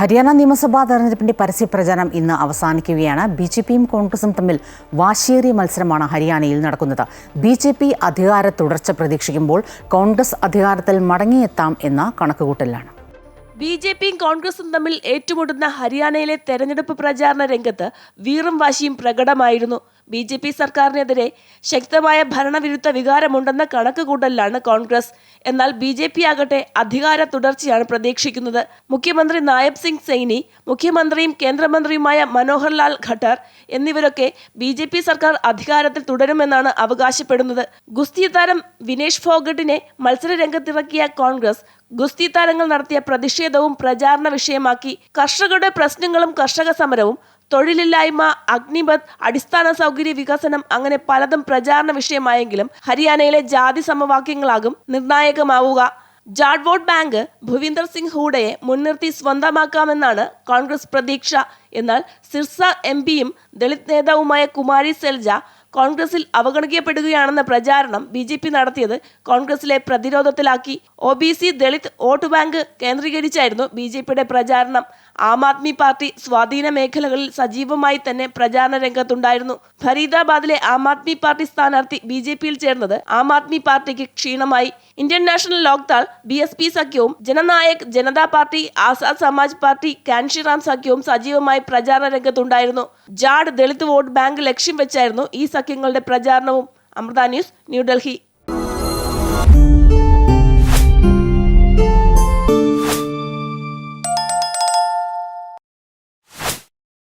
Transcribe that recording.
ഹരിയാന നിയമസഭാ തെരഞ്ഞെടുപ്പിന്റെ പരസ്യപ്രചാരണം ഇന്ന് അവസാനിക്കുകയാണ്. ബി ജെ പിയും കോൺഗ്രസും തമ്മിൽ വാശിയേറിയ മത്സരമാണ് ഹരിയാനയിൽ നടക്കുന്നത്. ബി ജെ പി അധികാര തുടർച്ച പ്രതീക്ഷിക്കുമ്പോൾ കോൺഗ്രസ് അധികാരത്തിൽ മടങ്ങിയെത്താം എന്ന കണക്കുകൂട്ടലാണ്. ബി ജെ പിയും കോൺഗ്രസും തമ്മിൽ ഏറ്റുമുട്ടുന്ന ഹരിയാനയിലെ തെരഞ്ഞെടുപ്പ് പ്രചാരണ രംഗത്ത് വീറും വാശിയും പ്രകടമായിരുന്നു. ബി ജെ പി സർക്കാരിനെതിരെ ശക്തമായ ഭരണവിരുദ്ധ വികാരമുണ്ടെന്ന കണക്കുകൂട്ടലിലാണ് കോൺഗ്രസ്. എന്നാൽ ബി ജെ പി ആകട്ടെ അധികാര തുടർച്ചയാണ് പ്രതീക്ഷിക്കുന്നത്. മുഖ്യമന്ത്രി നായബ് സിംഗ് സൈനി മുഖ്യമന്ത്രിയും കേന്ദ്രമന്ത്രിയുമായ മനോഹർലാൽ ഖട്ടർ എന്നിവരൊക്കെ ബി ജെ പി സർക്കാർ അധികാരത്തിൽ തുടരുമെന്നാണ് അവകാശപ്പെടുന്നത്. ഗുസ്തി താരം വിനേഷ് ഫോഗട്ടിനെ മത്സര രംഗത്തിറക്കിയ കോൺഗ്രസ് ഗുസ്തി താരങ്ങൾ നടത്തിയ പ്രതിഷേധവും പ്രചാരണ വിഷയമാക്കി. കർഷകരുടെ പ്രശ്നങ്ങളും കർഷക സമരവും തൊഴിലില്ലായ്മ അഗ്നിപത് അടിസ്ഥാന സൗകര്യ വികസനം അങ്ങനെ പലതും പ്രചാരണ വിഷയമായെങ്കിലും ഹരിയാനയിലെ ജാതി സമവാക്യങ്ങളാകും നിർണായകമാവുക. ജാഡ് വോട്ട് ബാങ്ക് ഭുവിന്ദർ സിംഗ് ഹൂഡയെ മുൻനിർത്തി സ്വന്തമാക്കാമെന്നാണ് കോൺഗ്രസ് പ്രതീക്ഷ. എന്നാൽ സിർസ എം പിയും ദളിത് നേതാവുമായ കുമാരി സെൽജ കോൺഗ്രസിൽ അവഗണിക്കപ്പെടുകയാണെന്ന പ്രചാരണം ബി ജെ പി നടത്തിയത് കോൺഗ്രസിലെ പ്രതിരോധത്തിലാക്കി. O B C Dalit vote bank കേന്ദ്രീകരിച്ചായിരുന്നു B J പിയുടെ പ്രചാരണം. ആം ആദ്മി പാർട്ടി സ്വാധീന മേഖലകളിൽ സജീവമായി തന്നെ പ്രചാരണ രംഗത്തുണ്ടായിരുന്നു. ഫരീദാബാദിലെ ആം ആദ്മി പാർട്ടി സ്ഥാനാർത്ഥി ബി ജെ പിയിൽ ചേർന്നത് ആം ആദ്മി പാർട്ടിക്ക് ക്ഷീണമായി. Indian National Lokdal B S P സഖ്യവും ജനനായക് ജനതാ പാർട്ടി ആസാദ് സമാജ് പാർട്ടി കാൻഷിറാം സഖ്യവും സജീവമായി പ്രചാരണ രംഗത്തുണ്ടായിരുന്നു. ജാഡ് ദളിത് വോട്ട് ബാങ്ക് ലക്ഷ്യം വെച്ചായിരുന്നു ഈ സഖ്യങ്ങളുടെ പ്രചാരണവും. അമൃത ന്യൂസ് ന്യൂഡൽഹി